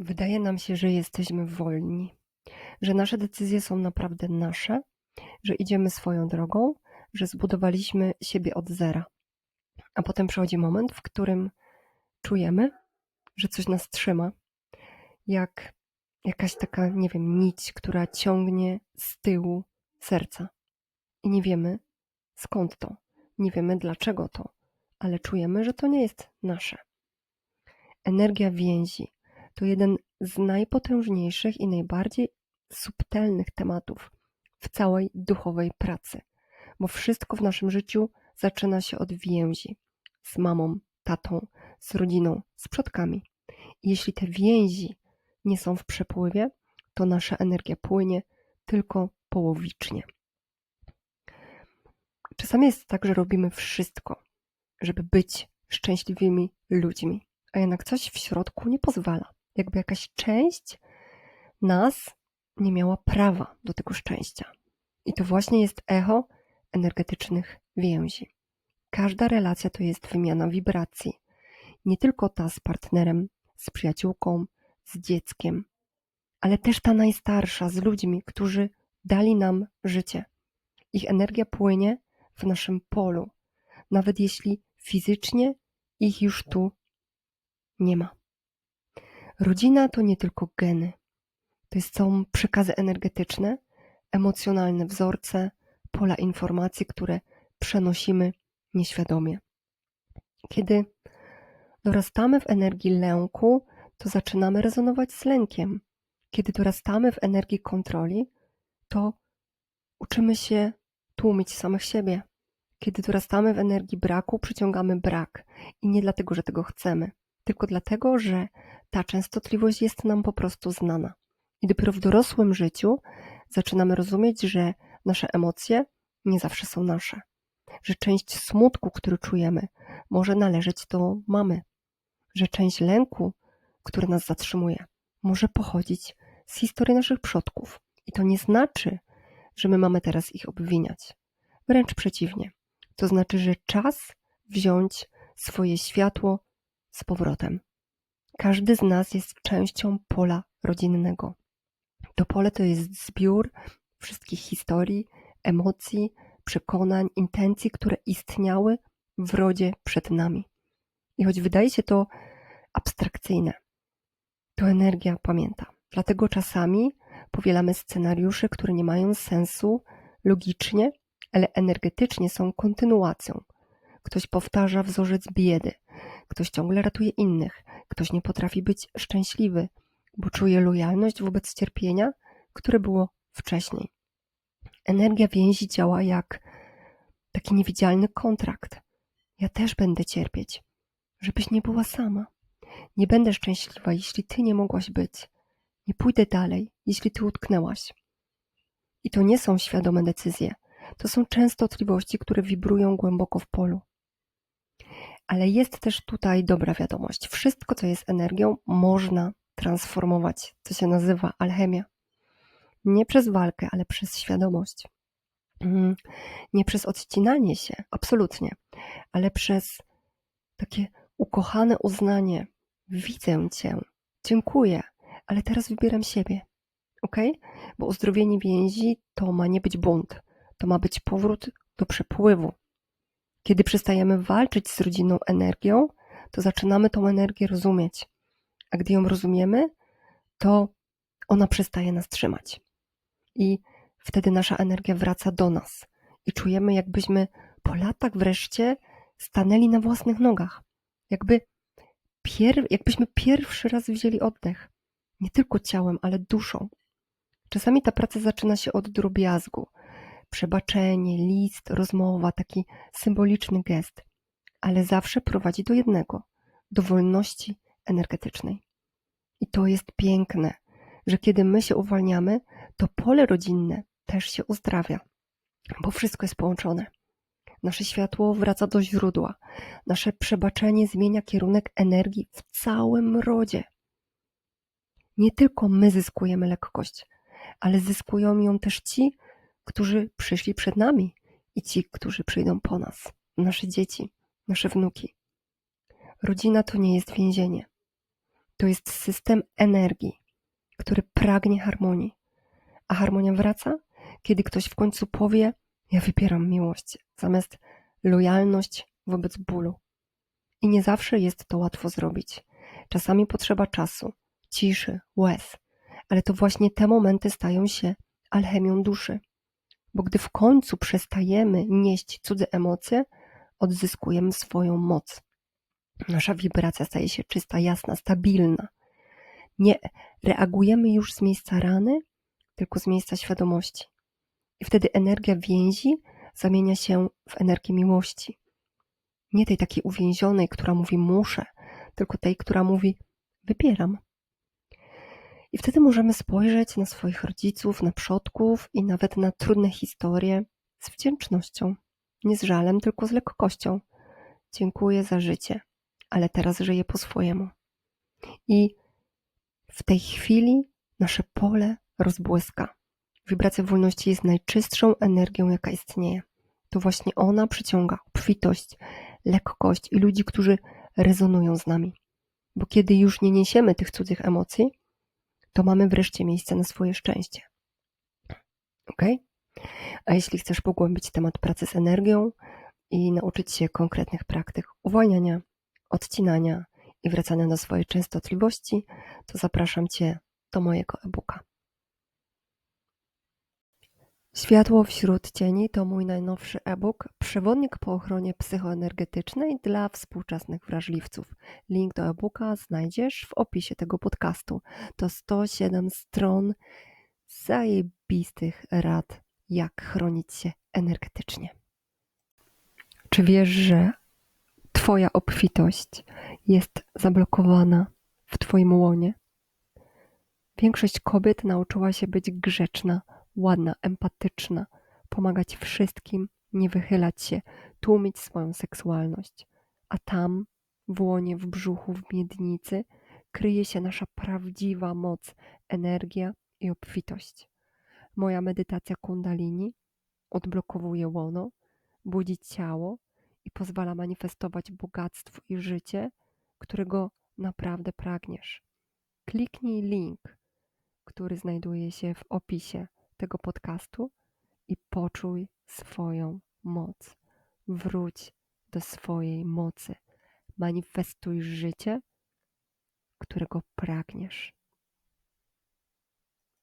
Wydaje nam się, że jesteśmy wolni, że nasze decyzje są naprawdę nasze, że idziemy swoją drogą, że zbudowaliśmy siebie od zera. A potem przychodzi moment, w którym czujemy, że coś nas trzyma, jak jakaś taka, nie wiem, nić, która ciągnie z tyłu serca. I nie wiemy skąd to, nie wiemy dlaczego to, ale czujemy, że to nie jest nasze. Energia więzi to jeden z najpotężniejszych i najbardziej subtelnych tematów w całej duchowej pracy, bo wszystko w naszym życiu zaczyna się od więzi z mamą, tatą, z rodziną, z przodkami. I jeśli te więzi nie są w przepływie, to nasza energia płynie tylko połowicznie. Czasami jest tak, że robimy wszystko, żeby być szczęśliwymi ludźmi, a jednak coś w środku nie pozwala. Jakby jakaś część nas nie miała prawa do tego szczęścia. I to właśnie jest echo energetycznych więzi. Każda relacja to jest wymiana wibracji. Nie tylko ta z partnerem, z przyjaciółką, z dzieckiem, ale też ta najstarsza z ludźmi, którzy dali nam życie. Ich energia płynie w naszym polu, nawet jeśli fizycznie ich już tu nie ma. Rodzina to nie tylko geny, to są przekazy energetyczne, emocjonalne wzorce, pola informacji, które przenosimy nieświadomie. Kiedy dorastamy w energii lęku, to zaczynamy rezonować z lękiem. Kiedy dorastamy w energii kontroli, to uczymy się tłumić samych siebie. Kiedy dorastamy w energii braku, przyciągamy brak i nie dlatego, że tego chcemy, tylko dlatego, że ta częstotliwość jest nam po prostu znana. I dopiero w dorosłym życiu zaczynamy rozumieć, że nasze emocje nie zawsze są nasze, że część smutku, który czujemy, może należeć do mamy, że część lęku, który nas zatrzymuje, może pochodzić z historii naszych przodków. I to nie znaczy, że my mamy teraz ich obwiniać. Wręcz przeciwnie. To znaczy, że czas wziąć swoje światło z powrotem. Każdy z nas jest częścią pola rodzinnego. To pole to jest zbiór wszystkich historii, emocji, przekonań, intencji, które istniały w rodzie przed nami. I choć wydaje się to abstrakcyjne, to energia pamięta. Dlatego czasami powielamy scenariusze, które nie mają sensu logicznie, ale energetycznie są kontynuacją. Ktoś powtarza wzorzec biedy, ktoś ciągle ratuje innych, ktoś nie potrafi być szczęśliwy, bo czuje lojalność wobec cierpienia, które było wcześniej. Energia więzi działa jak taki niewidzialny kontrakt. Ja też będę cierpieć, żebyś nie była sama. Nie będę szczęśliwa, jeśli ty nie mogłaś być. Nie pójdę dalej, jeśli ty utknęłaś. I to nie są świadome decyzje. To są częstotliwości, które wibrują głęboko w polu. Ale jest też tutaj dobra wiadomość. Wszystko, co jest energią, można transformować, co się nazywa alchemia. Nie przez walkę, ale przez świadomość. Mm, nie przez odcinanie się, absolutnie, ale przez takie ukochane uznanie. Widzę Cię, dziękuję, ale teraz wybieram siebie. Ok? Bo uzdrowienie więzi to ma nie być bunt, to ma być powrót do przepływu. Kiedy przestajemy walczyć z rodzinną energią, to zaczynamy tą energię rozumieć. A gdy ją rozumiemy, to ona przestaje nas trzymać. I wtedy nasza energia wraca do nas i czujemy, jakbyśmy po latach wreszcie stanęli na własnych nogach. Jakby pier jakbyśmy pierwszy raz wzięli oddech. Nie tylko ciałem, ale duszą. Czasami ta praca zaczyna się od drobiazgu. Przebaczenie, list, rozmowa, taki symboliczny gest, ale zawsze prowadzi do jednego do wolności energetycznej. I to jest piękne, że kiedy my się uwalniamy, to pole rodzinne też się uzdrawia, bo wszystko jest połączone. Nasze światło wraca do źródła, nasze przebaczenie zmienia kierunek energii w całym rodzie. Nie tylko my zyskujemy lekkość, ale zyskują ją też ci, którzy przyszli przed nami i ci, którzy przyjdą po nas, nasze dzieci, nasze wnuki. Rodzina to nie jest więzienie. To jest system energii, który pragnie harmonii. A harmonia wraca, kiedy ktoś w końcu powie: Ja wybieram miłość zamiast lojalność wobec bólu. I nie zawsze jest to łatwo zrobić. Czasami potrzeba czasu, ciszy, łez, ale to właśnie te momenty stają się alchemią duszy. Bo gdy w końcu przestajemy nieść cudze emocje, odzyskujemy swoją moc. Nasza wibracja staje się czysta, jasna, stabilna. Nie reagujemy już z miejsca rany, tylko z miejsca świadomości. I wtedy energia więzi zamienia się w energię miłości. Nie tej takiej uwięzionej, która mówi muszę, tylko tej, która mówi wybieram. I wtedy możemy spojrzeć na swoich rodziców, na przodków i nawet na trudne historie z wdzięcznością. Nie z żalem, tylko z lekkością. Dziękuję za życie, ale teraz żyję po swojemu. I w tej chwili nasze pole rozbłyska. Wibracja wolności jest najczystszą energią, jaka istnieje. To właśnie ona przyciąga obfitość, lekkość i ludzi, którzy rezonują z nami. Bo kiedy już nie niesiemy tych cudzych emocji, to mamy wreszcie miejsce na swoje szczęście. Ok? A jeśli chcesz pogłębić temat pracy z energią i nauczyć się konkretnych praktyk uwalniania, odcinania i wracania do swojej częstotliwości, to zapraszam Cię do mojego e-booka. Światło wśród cieni to mój najnowszy e-book Przewodnik po ochronie psychoenergetycznej dla współczesnych wrażliwców. Link do e-booka znajdziesz w opisie tego podcastu. To 107 stron zajebistych rad, jak chronić się energetycznie. Czy wiesz, że Twoja obfitość jest zablokowana w Twoim łonie? Większość kobiet nauczyła się być grzeczna ładna, empatyczna, pomagać wszystkim, nie wychylać się, tłumić swoją seksualność. A tam, w łonie, w brzuchu, w miednicy, kryje się nasza prawdziwa moc, energia i obfitość. Moja medytacja kundalini odblokowuje łono, budzi ciało i pozwala manifestować bogactwo i życie, którego naprawdę pragniesz. Kliknij link, który znajduje się w opisie tego podcastu i poczuj swoją moc. Wróć do swojej mocy. Manifestuj życie, którego pragniesz.